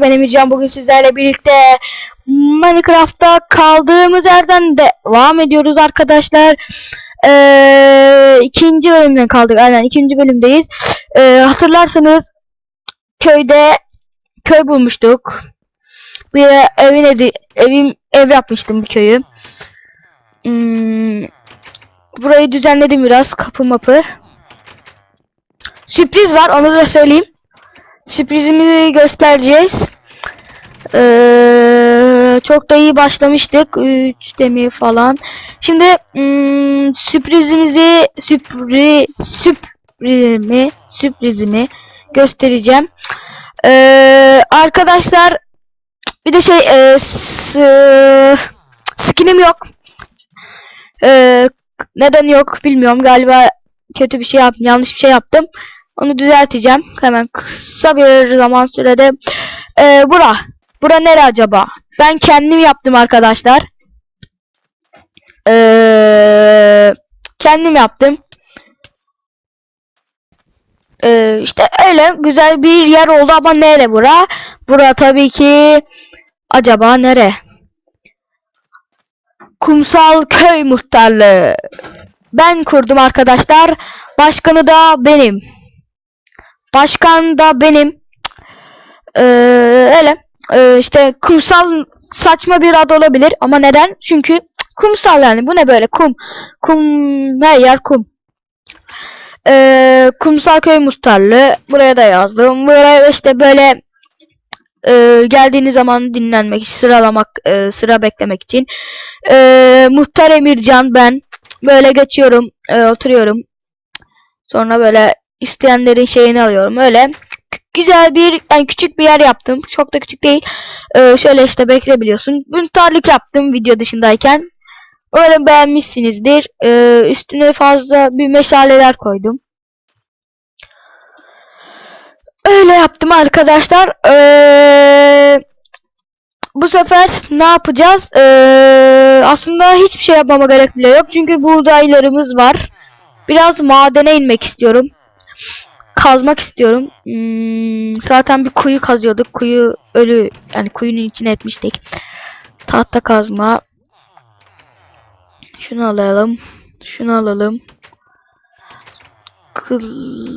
Ben Emircan bugün sizlerle birlikte Minecraft'ta kaldığımız yerden devam ediyoruz arkadaşlar. Ee, ikinci bölümden kaldık. Aynen ikinci bölümdeyiz. Ee, hatırlarsanız köyde köy bulmuştuk. Bir evin edi, evim ev yapmıştım bir köyü. Hmm, burayı düzenledim biraz kapı mapı. Sürpriz var onu da söyleyeyim. Sürprizimizi göstereceğiz. Ee, çok da iyi başlamıştık. 3 demir falan. Şimdi hmm, sürprizimizi sürpriz sürprizimi sürprizimi göstereceğim. Ee, arkadaşlar bir de şey e, skinim yok. Ee, neden yok bilmiyorum. Galiba kötü bir şey yaptım. Yanlış bir şey yaptım. Onu düzelteceğim. Hemen kısa bir zaman sürede. Ee, bura. Bura nere acaba? Ben kendim yaptım arkadaşlar. Ee, kendim yaptım. Ee, işte öyle güzel bir yer oldu ama nere bura? Bura tabii ki acaba nere? Kumsal köy muhtarlığı. Ben kurdum arkadaşlar. Başkanı da benim. Başkan da benim. Ee, öyle. Ee, işte kumsal saçma bir ad olabilir ama neden? Çünkü kumsal yani. Bu ne böyle kum. Kum her yer kum. Ee, kumsal köy muhtarlığı. Buraya da yazdım. Buraya işte böyle e, geldiğiniz zaman dinlenmek, sıralamak, e, sıra beklemek için. E, Muhtar Emircan ben. Böyle geçiyorum, e, oturuyorum. Sonra böyle isteyenlerin şeyini alıyorum. Öyle güzel bir, yani küçük bir yer yaptım. Çok da küçük değil. E, şöyle işte bekleyebiliyorsun. Muhtarlık yaptım video dışındayken. Umarım beğenmişsinizdir. E, üstüne fazla bir meşaleler koydum. Öyle yaptım arkadaşlar. Ee, bu sefer ne yapacağız? Ee, aslında hiçbir şey yapmama gerek bile yok. Çünkü buğdaylarımız var. Biraz madene inmek istiyorum. Kazmak istiyorum. Hmm, zaten bir kuyu kazıyorduk. Kuyu ölü yani kuyunun içine etmiştik. Tahta kazma. Şunu alalım. Şunu alalım. Kıl,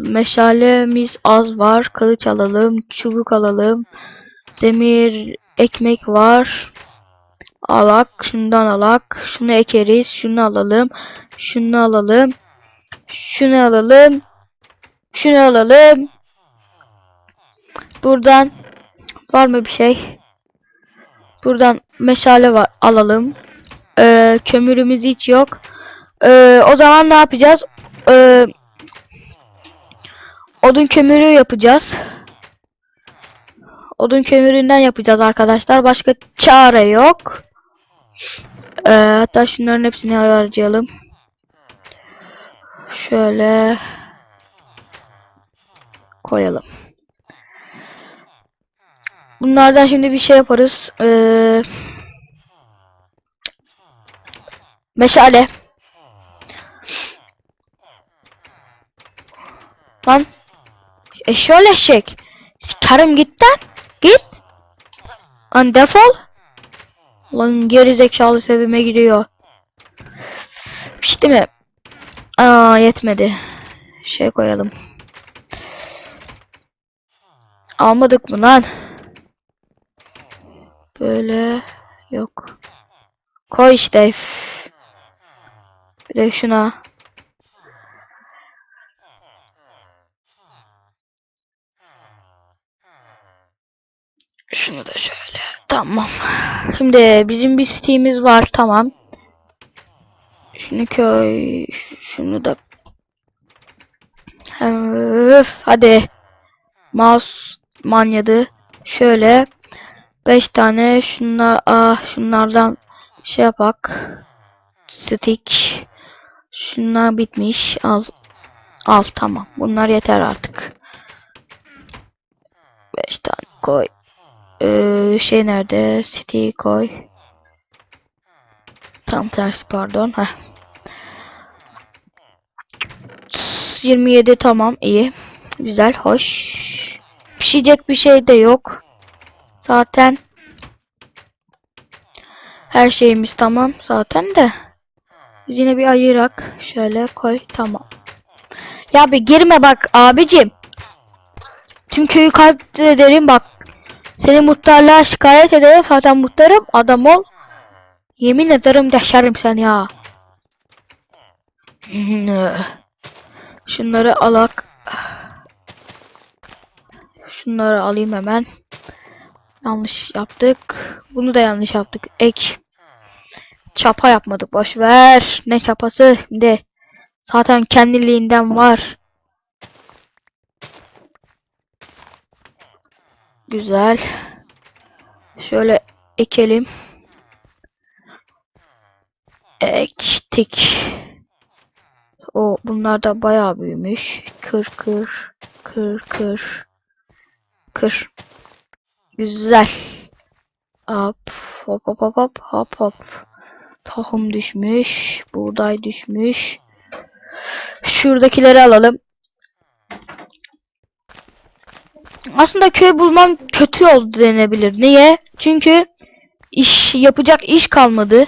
meşalemiz az var. Kılıç alalım. Çubuk alalım. Demir ekmek var. Alak. Şundan alak. Şunu ekeriz. Şunu alalım. Şunu alalım. Şunu alalım. Şunu alalım. Buradan var mı bir şey? Buradan meşale var. Alalım. Ee, kömürümüz hiç yok. Ee, o zaman ne yapacağız? Ee, Odun kömürü yapacağız. Odun kömüründen yapacağız arkadaşlar. Başka çare yok. Ee, hatta şunların hepsini harcayalım. Şöyle koyalım. Bunlardan şimdi bir şey yaparız. Ee, meşale. Lan Eşşoğlu eşek. Sikerim git lan. Git. Lan defol. Lan geri zekalı sevime gidiyor. Pişti mi? Aa yetmedi. Şey koyalım. Almadık mı lan? Böyle yok. Koy işte. Bir de şuna. Şunu da şöyle. Tamam. Şimdi bizim bir sitemiz var. Tamam. Şunu köy. Şunu da. Öf, hadi. Mouse manyadı. Şöyle. 5 tane şunlar ah şunlardan şey yapak. Stick. Şunlar bitmiş. Al. Al tamam. Bunlar yeter artık. 5 tane koy. Ee, şey nerede? City koy. Tam tersi pardon. Heh. 27 tamam iyi. Güzel hoş. Pişecek bir şey de yok. Zaten her şeyimiz tamam zaten de. Biz yine bir ayırak. Şöyle koy. Tamam. Ya bir girme bak abicim. Tüm köyü katlederim bak. Seni muhtarlığa şikayet ederim. Zaten muhtarım adam ol. Yemin ederim deşerim sen ya. Şunları alak. Şunları alayım hemen. Yanlış yaptık. Bunu da yanlış yaptık. Ek. Çapa yapmadık. Boş ver. Ne çapası? Şimdi zaten kendiliğinden var. Güzel. Şöyle ekelim. Ektik. O bunlar da bayağı büyümüş. Kır kır kır kır kır. Güzel. Hop hop hop hop hop hop hop. Tohum düşmüş. Buğday düşmüş. Şuradakileri alalım. Aslında köy bulmam kötü oldu denebilir. Niye? Çünkü iş yapacak iş kalmadı.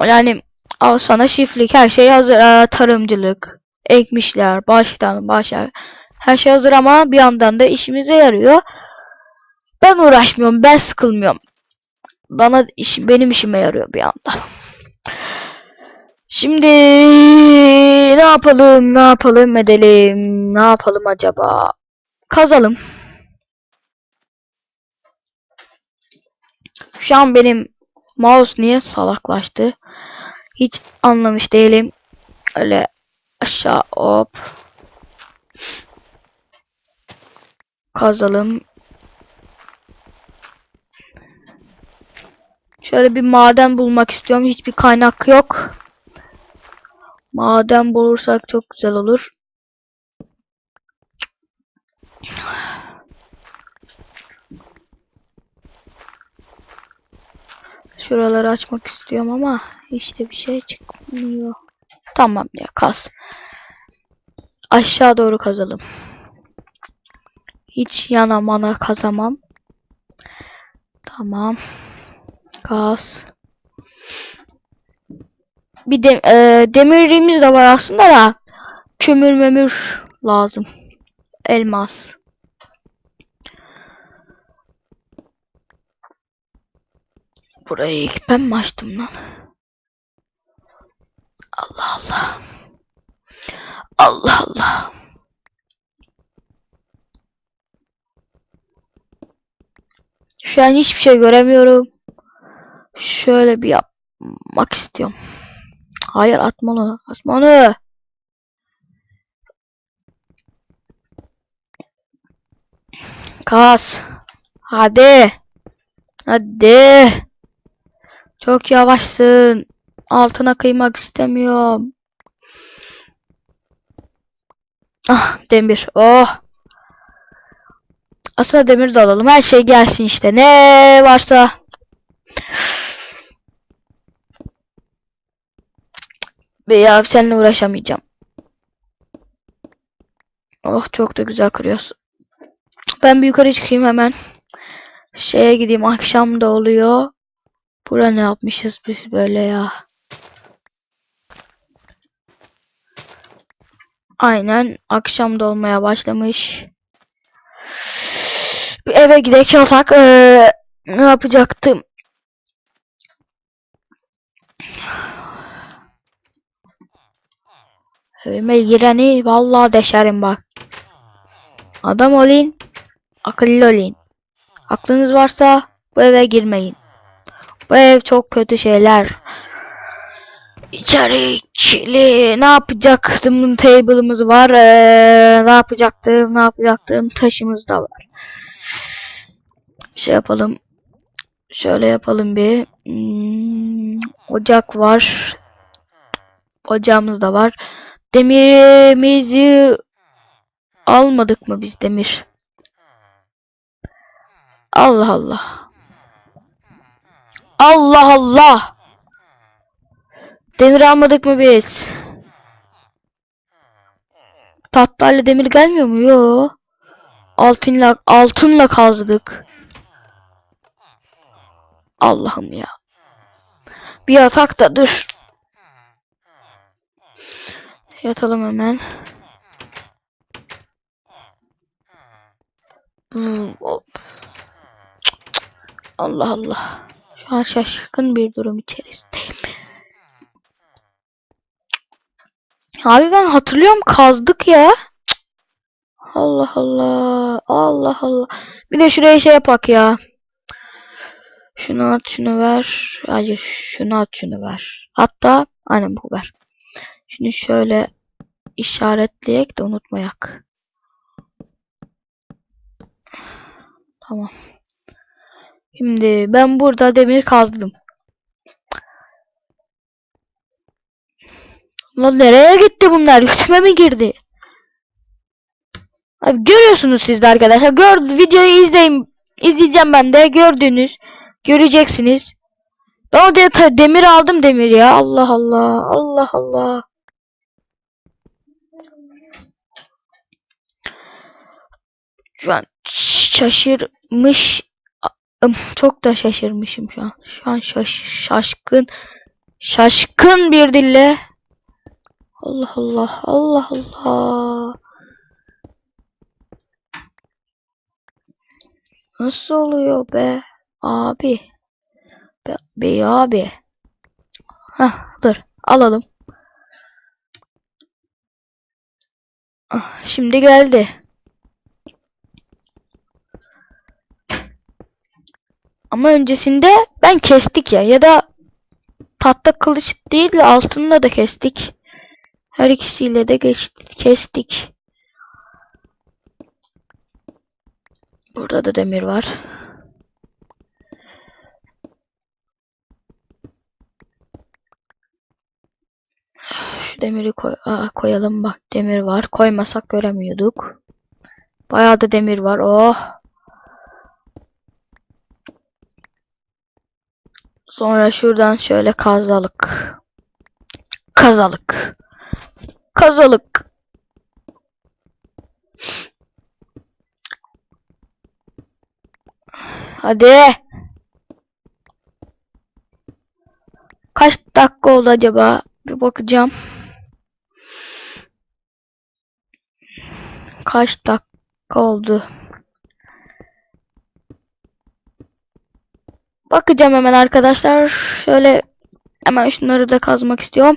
Yani al sana çiftlik her şey hazır. Aa, tarımcılık, ekmişler, baştan başa her şey hazır ama bir yandan da işimize yarıyor. Ben uğraşmıyorum, ben sıkılmıyorum. Bana iş, benim işime yarıyor bir yandan. Şimdi ne yapalım, ne yapalım edelim, ne yapalım acaba? Kazalım. Şu an benim mouse niye salaklaştı? Hiç anlamış değilim. Öyle aşağı hop. Kazalım. Şöyle bir maden bulmak istiyorum. Hiçbir kaynak yok. Maden bulursak çok güzel olur. Şuraları açmak istiyorum ama işte bir şey çıkmıyor. Tamam ya kaz. Aşağı doğru kazalım. Hiç yana mana kazamam. Tamam. Kaz. Bir de e, demirimiz de var aslında da kömür memür lazım. Elmas. Burayı ilk ben mi açtım lan? Allah Allah. Allah Allah. Şu an hiçbir şey göremiyorum. Şöyle bir yapmak istiyorum. Hayır atma onu. Kas. Hadi. Hadi. Çok yavaşsın. Altına kıymak istemiyorum. Ah demir. Oh. Aslında demir de alalım. Her şey gelsin işte. Ne varsa. Veya seninle uğraşamayacağım. Oh çok da güzel kırıyorsun. Ben bir yukarı çıkayım hemen. Şeye gideyim. Akşam da oluyor. Bura ne yapmışız biz böyle ya. Aynen akşam da olmaya başlamış. Bir eve gidek yasak. Ee, ne yapacaktım? Evime gireni vallahi deşerim bak. Adam olayım. Akıllı olayım. Aklınız varsa bu eve girmeyin. Bu ev çok kötü şeyler. İçerikli ne yapacaktım table'ımız var. Ee, ne yapacaktım ne yapacaktım taşımız da var. Şey yapalım. Şöyle yapalım bir. Hmm, ocak var. Ocağımız da var. Demirimizi almadık mı biz demir? Allah Allah. Allah Allah. Demir almadık mı biz? Tatlarla demir gelmiyor mu? Yo. altınla altınla kazdık. Allah'ım ya. Bir yatak da dur. Yatalım hemen. Hmm. Allah Allah. Şu an şaşkın bir durum içerisindeyim. Abi ben hatırlıyorum kazdık ya. Allah Allah. Allah Allah. Bir de şuraya şey yapak ya. Şunu at şunu ver. Hayır şunu at şunu ver. Hatta aynen bu ver. Şunu şöyle işaretleyek de unutmayak. Tamam. Şimdi ben burada demir kazdım. Lan nereye gitti bunlar? Götüme mi girdi? Abi görüyorsunuz siz de arkadaşlar. Gör, videoyu izleyin. İzleyeceğim ben de. Gördünüz. Göreceksiniz. Ben o de ta- demir aldım demir ya. Allah Allah. Allah Allah. Şu an şaşırmış. Çok da şaşırmışım şu an. Şu an şaş şaşkın. Şaşkın bir dille. Allah Allah. Allah Allah. Nasıl oluyor be? Abi. Be, be abi. Hah dur. Alalım. Ah, şimdi geldi. Ama öncesinde ben kestik ya. Ya da tahta kılıç değil de altında da kestik. Her ikisiyle de geçtik, kestik. Burada da demir var. Şu demiri koy Aa, koyalım bak demir var. Koymasak göremiyorduk. Bayağı da demir var. Oh. Sonra şuradan şöyle kazalık. Kazalık. Kazalık. Hadi. Kaç dakika oldu acaba? Bir bakacağım. Kaç dakika oldu? Bakacağım hemen arkadaşlar. Şöyle hemen şunları da kazmak istiyorum.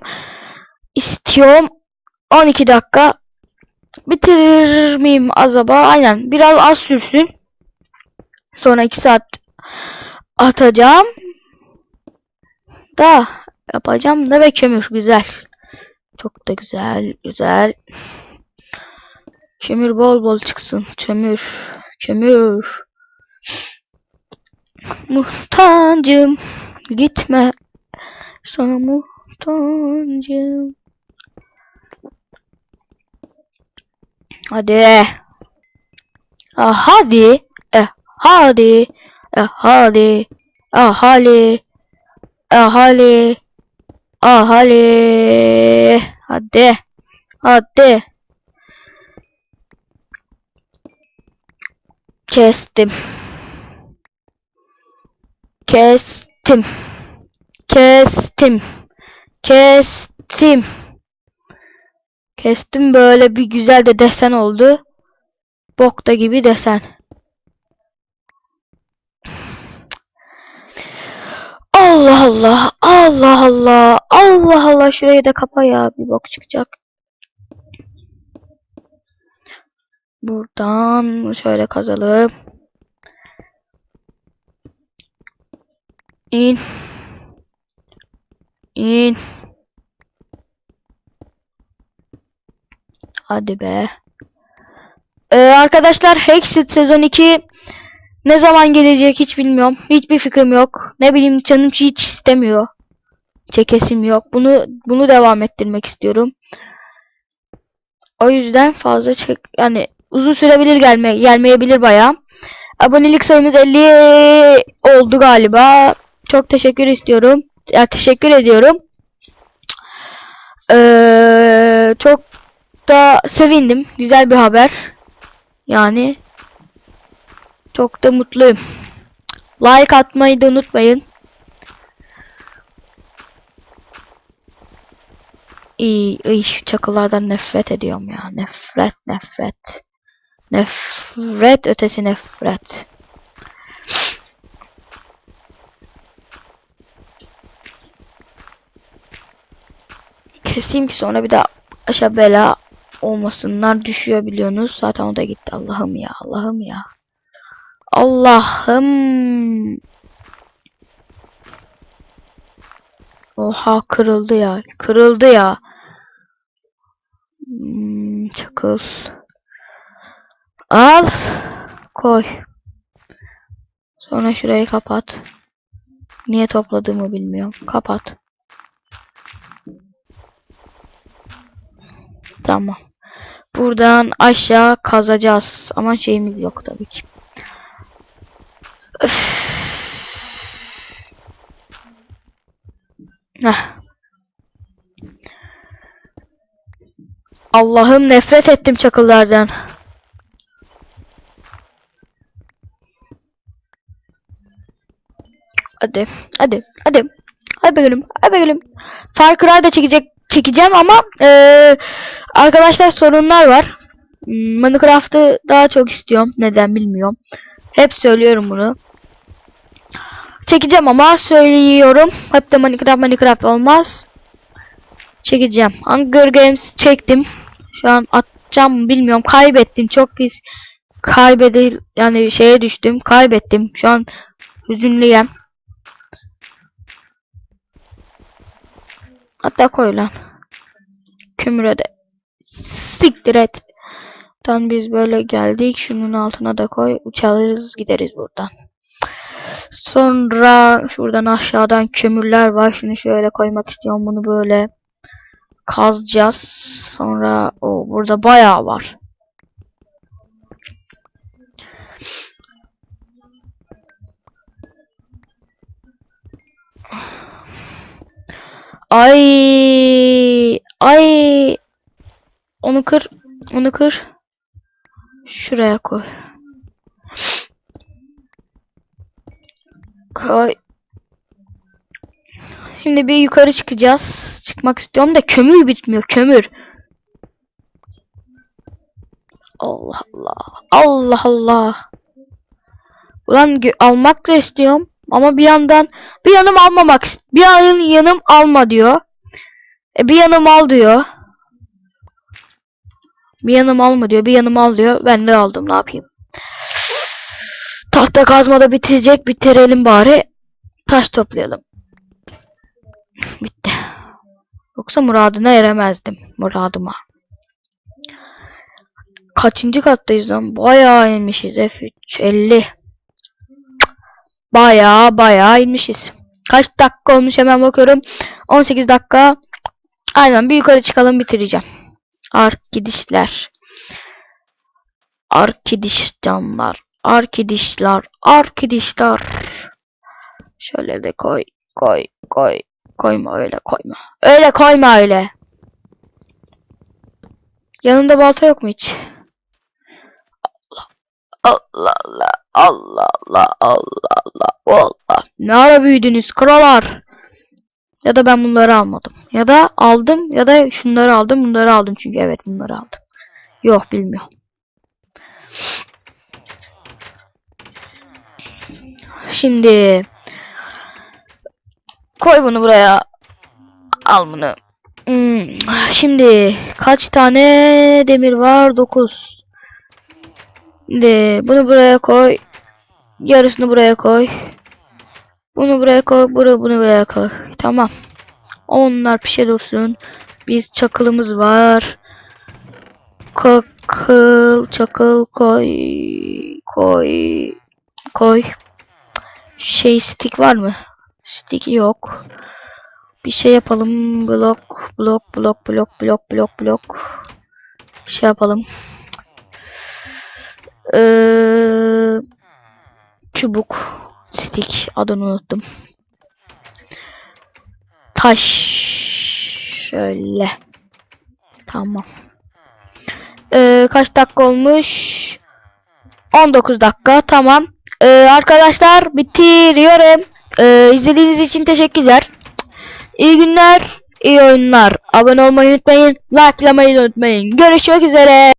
İstiyorum. 12 dakika. Bitirir miyim acaba? Aynen. Biraz az sürsün. Sonra 2 saat atacağım. Da yapacağım da ve kömür güzel. Çok da güzel, güzel. Kömür bol bol çıksın. Kömür, kömür. Muhtacım gitme. Sana muhtacım. Hadi. Ah, hadi. Eh, hadi. Eh, hadi. Ah, hadi. Ahali. Ahali. Hadi. Hadi. Kestim. Kestim. Kestim. Kestim. Kestim böyle bir güzel de desen oldu. Bokta gibi desen. Allah Allah. Allah Allah. Allah Allah. Şurayı da kapa ya. Bir bok çıkacak. Buradan şöyle kazalım. İn. İn. Hadi be. Ee, arkadaşlar Hexit sezon 2 ne zaman gelecek hiç bilmiyorum. Hiçbir fikrim yok. Ne bileyim canım hiç istemiyor. Çekesim yok. Bunu bunu devam ettirmek istiyorum. O yüzden fazla çek yani uzun sürebilir gelme gelmeyebilir bayağı. Abonelik sayımız 50 oldu galiba. Çok teşekkür istiyorum. Ya teşekkür ediyorum. Ee, çok da sevindim. Güzel bir haber. Yani Çok da mutluyum. Like atmayı da unutmayın. İyi, iyi şu çakılardan nefret ediyorum ya. Nefret, nefret. Nefret ötesi nefret. Keseyim ki sonra bir daha aşağı bela olmasınlar düşüyor biliyorsunuz. Zaten o da gitti. Allah'ım ya, Allah'ım ya. Allah'ım. Oha kırıldı ya. Kırıldı ya. Hmm, çakıl. Al. Koy. Sonra şurayı kapat. Niye topladığımı bilmiyorum. Kapat. Tamam. Buradan aşağı kazacağız. Ama şeyimiz yok tabii ki. Allah'ım nefret ettim çakıllardan. Hadi, hadi, hadi. Hadi bakalım, hadi bakalım. Far Cry çekecek, çekeceğim ama eee, arkadaşlar sorunlar var. Hmm, Minecraft'ı daha çok istiyorum. Neden bilmiyorum. Hep söylüyorum bunu. Çekeceğim ama söylüyorum. Hep de Minecraft Minecraft olmaz. Çekeceğim. Hunger Games çektim. Şu an atacağım mı bilmiyorum. Kaybettim. Çok pis kaybedil yani şeye düştüm. Kaybettim. Şu an hüzünlüyüm. Hatta koy lan. Kömüre de siktir et. Tan biz böyle geldik. Şunun altına da koy. Uçarız gideriz buradan. Sonra şuradan aşağıdan kömürler var. Şunu şöyle koymak istiyorum. Bunu böyle kazacağız. Sonra o burada bayağı var. Ay. Ay. Onu kır. Onu kır. Şuraya koy. Koy. Şimdi bir yukarı çıkacağız. Çıkmak istiyorum da kömür bitmiyor kömür. Allah Allah. Allah Allah. Ulan almak da istiyorum ama bir yandan bir yanım almamak bir yanım yanım alma diyor. E bir yanım al diyor. Bir yanım alma diyor. Bir yanım al diyor. Ben de aldım. Ne yapayım? Tahta kazmada bitecek. Bitirelim bari. Taş toplayalım. Bitti. Yoksa muradına eremezdim. Muradıma. Kaçıncı kattayız lan? Bayağı inmişiz. F3 50. Bayağı bayağı inmişiz. Kaç dakika olmuş hemen bakıyorum. 18 dakika. Aynen bir yukarı çıkalım bitireceğim. Ark gidişler. Ark gidiş canlar. Ark gidişler. Ark gidişler. Şöyle de koy. Koy. Koy. Koyma öyle koyma. Öyle koyma öyle. Yanında balta yok mu hiç? Allah Allah. Allah Allah Allah Allah Allah. Ne ara büyüdünüz kralar? Ya da ben bunları almadım. Ya da aldım ya da şunları aldım bunları aldım çünkü evet bunları aldım. Yok bilmiyorum. Şimdi koy bunu buraya. Al bunu. Hmm, Şimdi kaç tane demir var? 9. Şimdi bunu buraya koy. Yarısını buraya koy. Bunu buraya koy. Bunu, bunu buraya koy. Tamam. Onlar pişe dursun. Biz çakılımız var. Kakıl, çakıl koy. Koy. Koy. Şey stick var mı? Stick yok. Bir şey yapalım. Blok, blok, blok, blok, blok, blok, blok. Şey yapalım. Ee, çubuk. Stick. Adını unuttum. Taş. Şöyle. Tamam. Ee, kaç dakika olmuş? 19 dakika tamam. Ee, arkadaşlar bitiriyorum. Ee, izlediğiniz için teşekkürler. İyi günler, iyi oyunlar. Abone olmayı unutmayın, likelamayı unutmayın. Görüşmek üzere.